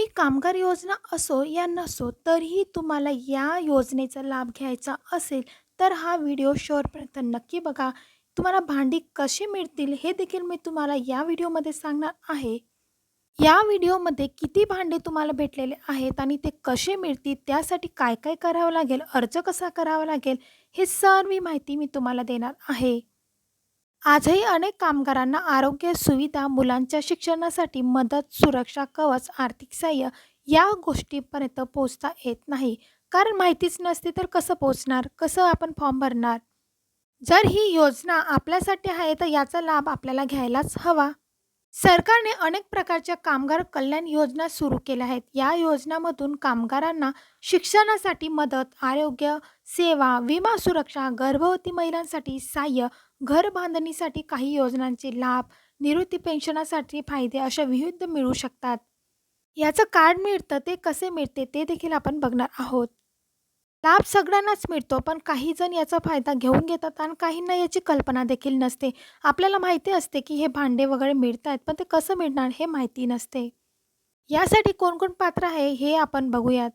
तुम्ही कामगार योजना असो या नसो तरीही तुम्हाला या योजनेचा लाभ घ्यायचा असेल तर हा व्हिडिओ शेवटपर्यंत नक्की बघा. तुम्हाला भांडी कशी मिळतील हे देखील मी तुम्हाला या व्हिडिओमध्ये सांगणार आहे. या व्हिडिओमध्ये किती भांडे तुम्हाला भेटलेले आहेत आणि ते कसे मिळतील त्यासाठी काय काय करावं लागेल अर्ज कसा करावा लागेल हे सर्व माहिती मी तुम्हाला देणार आहे. आजही अनेक कामगारांना आरोग्य सुविधा मुलांच्या शिक्षणासाठी मदत सुरक्षा कवच आर्थिक सहाय्य या गोष्टीपर्यंत पोचता येत नाही. कारण माहितीच नसते तर कसं पोचणार कसं आपण फॉर्म भरणार? जर ही योजना आपल्यासाठी आहे तर याचा लाभ आपल्याला घ्यायलाच हवा. सरकारने अनेक प्रकारच्या कामगार कल्याण योजना सुरू केल्या आहेत. या योजनामधून कामगारांना शिक्षणासाठी मदत आरोग्य सेवा विमा सुरक्षा गर्भवती महिलांसाठी सहाय्य घर बांधणीसाठी काही योजनांचे लाभ निवृत्ती पेन्शनासाठी फायदे अशा विविध मिळू शकतात. याचं कार्ड मिळतं ते कसे मिळते ते देखील आपण बघणार आहोत. लाभ सगळ्यांनाच मिळतो पण काही जण याचा फायदा घेऊन घेतात आणि काहींना याची कल्पना देखील नसते. आपल्याला माहिती असते की हे भांडे वगैरे मिळत आहेत पण ते कसं मिळणार हे माहिती नसते. यासाठी कोण कोण पात्र आहे हे आपण बघूयात.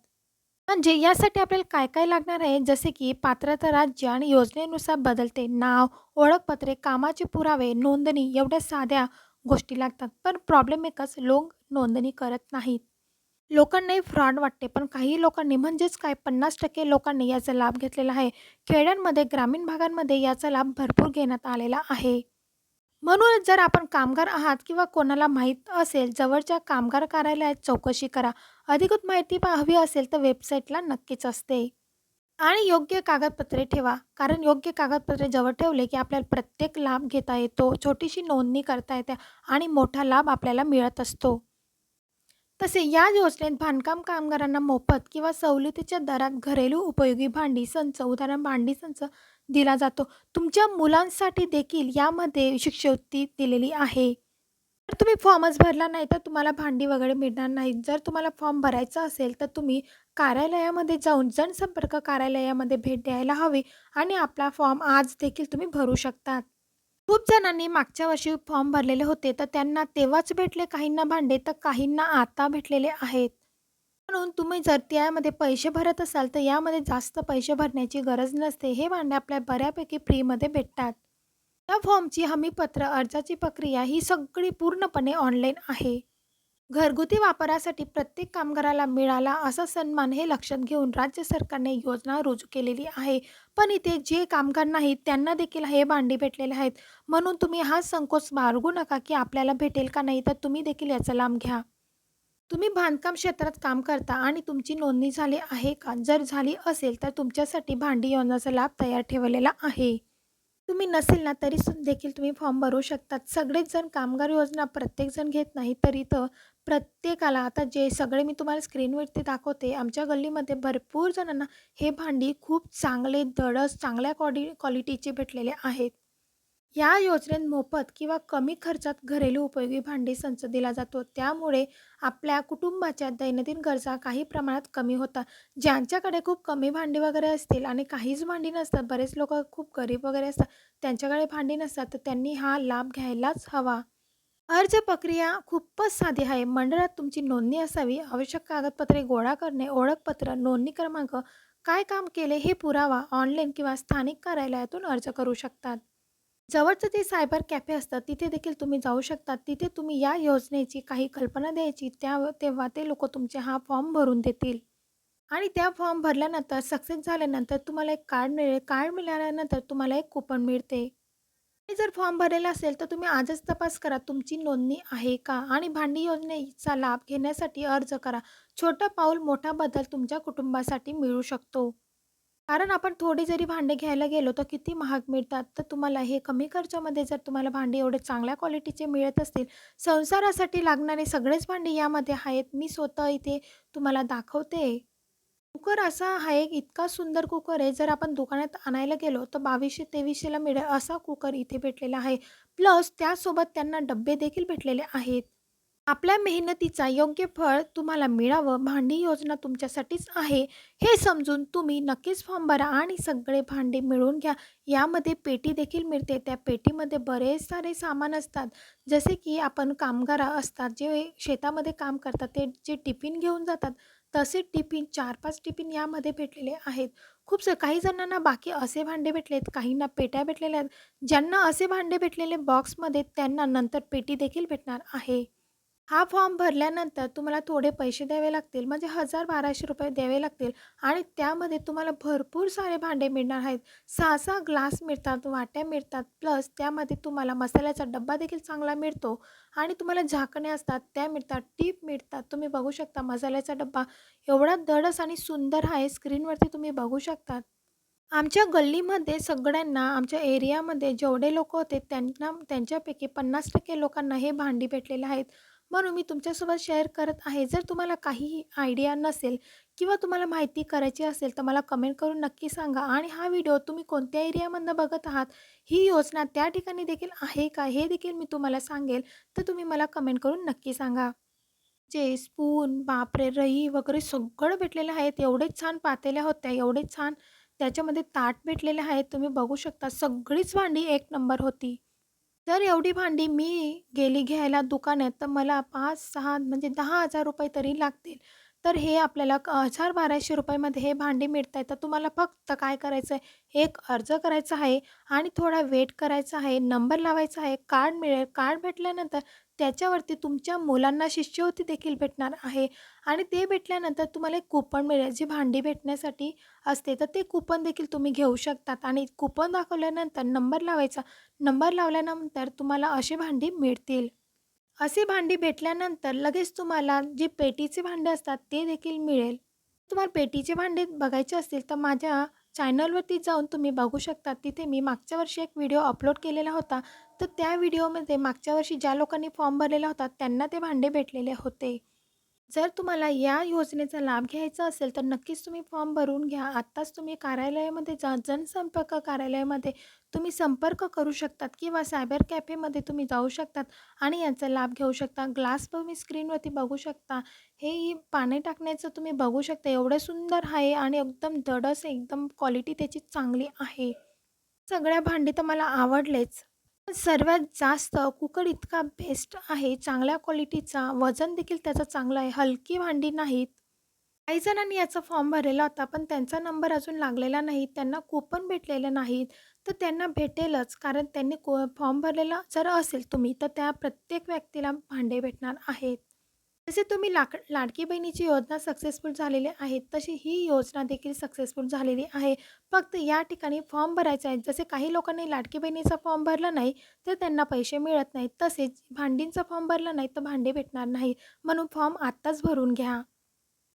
म्हणजे यासाठी आपल्याला काय काय लागणार आहे? जसे की पात्रता राज्य आणि योजनेनुसार बदलते. नाव ओळखपत्रे कामाचे पुरावे नोंदणी एवढ्या साध्या गोष्टी लागतात. पण प्रॉब्लेम एकच लोक नोंदणी करत नाहीत. लोकांनाही फ्रॉड वाटते. पण काही लोकांनी म्हणजेच काय पन्नास टक्के लोकांनी याचा लाभ घेतलेला आहे. खेड्यांमध्ये ग्रामीण भागांमध्ये याचा लाभ भरपूर घेण्यात आलेला आहे. म्हणूनच जर आपण कामगार आहात किंवा कोणाला माहीत असेल जवळच्या कामगार कार्यालयात चौकशी करा. अधिकृत माहिती हवी असेल तर वेबसाईटला नक्कीच असते. आणि योग्य कागदपत्रे ठेवा. कारण योग्य कागदपत्रे जवळ ठेवले की आपल्याला प्रत्येक लाभ घेता येतो. छोटीशी नोंदणी करता येते आणि मोठा लाभ आपल्याला मिळत असतो. तसे या योजनेत बांधकाम कामगारांना मोफत किंवा सवलतीच्या दरात घरेलू उपयोगी भांडी संच उदाहरण भांडी संच दिला जातो. तुमच्या मुलांसाठी देखील यामध्ये शिष्यवृत्ती दिलेली आहे. जर तुम्ही फॉर्मच भरला नाही तर तुम्हाला भांडी वगैरे मिळणार नाही जर तुम्हाला फॉर्म भरायचा असेल तर तुम्ही कार्यालयामध्ये जाऊन जनसंपर्क कार्यालयामध्ये भेट द्यायला हवी आणि आपला फॉर्म आज देखील तुम्ही भरू शकतात. खूप जणांनी मागच्या वर्षी फॉर्म भरलेले होते तर त्यांना तेव्हाच भेटले काहींना भांडे तर काहींना आता भेटलेले आहेत. म्हणून तुम्ही जर त्यामध्ये पैसे भरत असाल तर यामध्ये जास्त पैसे भरण्याची गरज नसते. हे भांडे आपल्या बऱ्यापैकी फ्रीमध्ये भेटतात. या फॉर्मची हमीपत्र अर्जाची प्रक्रिया ही सगळी पूर्णपणे ऑनलाईन आहे. घरगुती वापरासाठी प्रत्येक कामगाराला मिळाला असा सन्मान हे लक्षात घेऊन राज्य सरकारने योजना रुजू केलेली आहे. पण इथे जे कामगार नाहीत त्यांना देखील हे भांडी भेटलेले आहेत. म्हणून तुम्ही हा संकोच बाळगू नका की आपल्याला भेटेल का नाही तर तुम्ही देखील याचा लाभ घ्या. तुम्ही बांधकाम क्षेत्रात काम करता आणि तुमची नोंदणी झाली आहे का? जर झाली असेल तर तुमच्यासाठी भांडी योजनाचा लाभ तयार ठेवलेला आहे. तुम्ही नसेल ना तरी देखील तुम्ही फॉर्म भरू शकतात. सगळेच जण कामगार योजना प्रत्येकजण घेत नाही तर इथं प्रत्येकाला आता जे सगळे मी तुम्हाला स्क्रीनवरती दाखवते आमच्या गल्लीमध्ये भरपूर जणांना हे भांडी खूप चांगले दडस चांगल्या क्वाडी क्वालिटीचे भेटलेले आहेत. या योजनेत मोफत किंवा कमी खर्चात घरेलू उपयोगी भांडी संच दिला जातो. त्यामुळे आपल्या कुटुंबाच्या दैनंदिन गरजा काही प्रमाणात कमी होतात. ज्यांच्याकडे खूप कमी भांडी वगैरे असतील आणि काहीच भांडी नसतात बरेच लोक खूप गरीब वगैरे असतात त्यांच्याकडे भांडी नसतात तर त्यांनी हा लाभ घ्यायलाच हवा. अर्ज प्रक्रिया खूपच साधी आहे. मंडळात तुमची नोंदणी असावी. आवश्यक कागदपत्रे गोळा करणे ओळखपत्र नोंदणी क्रमांक काय काम केले हे पुरावा ऑनलाईन किंवा स्थानिक कार्यालयातून अर्ज करू शकतात. जवळचं ते सायबर कॅफे असतं तिथे देखील तुम्ही जाऊ शकता तिथे तुम्ही या योजनेची काही कल्पना द्यायची त्या तेव्हा ते लोक तुमचे हा फॉर्म भरून देतील. आणि त्या फॉर्म भरल्यानंतर सक्सेस झाल्यानंतर तुम्हाला एक कार्ड मिळेल. कार्ड मिळाल्यानंतर तुम्हाला एक कुपन मिळते. जर फॉर्म भरलेला असेल तर तुम्ही आजच तपास करा तुमची नोंदणी आहे का? आणि भांडी योजनेचा लाभ घेण्यासाठी अर्ज करा. छोटं पाऊल मोठा बदल तुमच्या कुटुंबासाठी मिळू शकतो. कारण आपण थोडी जरी भांडे घ्यायला गेलो तर किती महाग मिळतात. तर तुम्हाला हे कमी खर्चामध्ये जर तुम्हाला भांडे एवढे चांगल्या क्वालिटीचे मिळत असतील संसारासाठी लागणारे सगळेच भांडे यामध्ये आहेत. मी स्वतः इथे तुम्हाला दाखवते. कुकर असा हा एक इतका सुंदर कुकर आहे जर आपण दुकानात आणायला गेलो तर बावीसशे तेवीसशेला मिळेल असा कुकर इथे भेटलेला आहे. प्लस त्यासोबत त्यांना डब्बे देखील भेटलेले आहेत. आपल्या मेहनतीचा योग्य फळ तुम्हाला मिळावं भांडी योजना तुमच्यासाठीच आहे हे समजून तुम्ही नक्कीच फॉर्म भरा आणि सगळे भांडे मिळवून घ्या. यामध्ये पेटी देखील मिळते. त्या पेटीमध्ये बरेच सारे सामान असतात. जसे की आपण कामगार असतात जे शेतामध्ये काम करतात ते जे टिफिन घेऊन जातात तसे टिफिन चार पाच टिफिन यामध्ये भेटलेले आहेत. खूप स काही जणांना बाकी असे भांडे भेटले आहेत काहींना पेट्या भेटलेल्या आहेत. ज्यांना असे भांडे भेटलेले बॉक्समध्ये त्यांना नंतर पेटी देखील भेटणार आहे. हा फॉर्म भरल्यानंतर तुम्हाला थोडे पैसे द्यावे लागतील म्हणजे हजार बाराशे रुपये द्यावे लागतील आणि त्यामध्ये तुम्हाला भरपूर सारे भांडे मिळणार आहेत. सहा सहा ग्लास मिळतात वाट्या मिळतात प्लस त्यामध्ये तुम्हाला मसाल्याचा डब्बा देखील चांगला मिळतो आणि तुम्हाला झाकणे असतात त्या मिळतात टीप मिळतात. तुम्ही बघू शकता मसाल्याचा डब्बा एवढा दडस आणि सुंदर आहे स्क्रीनवरती तुम्ही बघू शकतात. आमच्या गल्लीमध्ये सगळ्यांना आमच्या एरियामध्ये जेवढे लोक होते त्यांना त्यांच्यापैकी पन्नास टक्के लोकांना हे भांडी भेटलेले आहेत. म्हणून मी तुमच्यासोबत शेअर करत आहे. जर तुम्हाला काहीही आयडिया नसेल किंवा तुम्हाला माहिती करायची असेल तर मला कमेंट करून नक्की सांगा. आणि हा व्हिडिओ तुम्ही कोणत्या एरियामधनं बघत आहात ही योजना त्या ठिकाणी देखील आहे का हे देखील मी तुम्हाला सांगेल तर तुम्ही मला कमेंट करून नक्की सांगा. जे स्पून बापरे रई वगैरे सगळं भेटलेलं आहेत एवढे छान पातेल्या होत्या एवढे छान त्याच्यामध्ये ताट भेटलेले आहेत. तुम्ही बघू शकता सगळीच भांडी एक नंबर होती. जर एवढी भांडी मी गेली घ्यायला दुकानात तर मला पाच सहा म्हणजे दहा हजार रुपये तरी लागतील. तर हे आपल्याला क हजार बाराशे रुपयामध्ये हे भांडी मिळत आहे तर तुम्हाला फक्त काय करायचं आहे एक अर्ज करायचा आहे आणि थोडा वेट करायचा आहे नंबर लावायचा आहे कार्ड मिळेल. कार्ड भेटल्यानंतर त्याच्यावरती तुमच्या मुलांना शिष्यवृत्ती देखील भेटणार आहे. आणि ते भेटल्यानंतर तुम्हाला एक कुपन मिळेल. जी भांडी भेटण्यासाठी असते तर ते कुपन देखील तुम्ही घेऊ शकतात. आणि कुपन दाखवल्यानंतर नंबर लावायचा. नंबर लावल्यानंतर तुम्हाला अशी भांडी मिळतील. असे भांडी भेटल्यानंतर लगेच तुम्हाला जे पेटीचे भांडे असतात ते देखील मिळेल. तुम्हाला पेटीचे भांडे बघायचे असतील तर माझ्या चॅनलवरती जाऊन तुम्ही बघू शकता. तिथे मी मागच्या वर्षी एक व्हिडिओ अपलोड केलेला होता. तर त्या व्हिडिओमध्ये मागच्या वर्षी ज्या लोकांनी फॉर्म भरलेला होता त्यांना ते भांडे भेटलेले होते. जर तुम्हाला या योजनेचा लाभ घ्यायचा असेल तर नक्कीच तुम्ही फॉर्म भरून घ्या. आत्ताच तुम्ही कार्यालयामध्ये जा जनसंपर्क कार्यालयामध्ये तुम्ही संपर्क करू शकतात किंवा सायबर कॅफेमध्ये तुम्ही जाऊ शकतात आणि याचा लाभ घेऊ शकता. ग्लास तुम्ही स्क्रीनवरती बघू शकता. हे पाणी टाकण्याचं तुम्ही बघू शकता. एवढं सुंदर आहे आणि एकदम दडस एकदम क्वालिटी त्याची चांगली आहे. सगळ्या भांडी तर मला आवडलेच. सर्वात जास्त कुकर इतका बेस्ट आहे चांगल्या क्वालिटीचा वजन देखील त्याचं चांगलं आहे. हलकी भांडी नाहीत. काही जणांनी याचा फॉर्म भरलेला होता पण त्यांचा नंबर अजून लागलेला नाही. त्यांना कुपन भेटलेलं नाहीत. तर त्यांना भेटेलच कारण त्यांनी को फॉर्म भरलेला जर असेल तुम्ही तर त्या प्रत्येक व्यक्तीला भांडे भेटणार आहेत. जसे तुम्ही लाक लाडकी बहिणीची योजना सक्सेसफुल झालेली आहे तशी ही योजना देखील सक्सेसफुल झालेली आहे. फक्त या ठिकाणी फॉर्म भरायचे आहेत. जसे काही लोकांनी लाडकी बहिणीचा फॉर्म भरला नाही तर त्यांना पैसे मिळत नाहीत. तसेच भांडींचा फॉर्म भरला नाही तर भांडे भेटणार नाही. म्हणून फॉर्म आत्ताच भरून घ्या.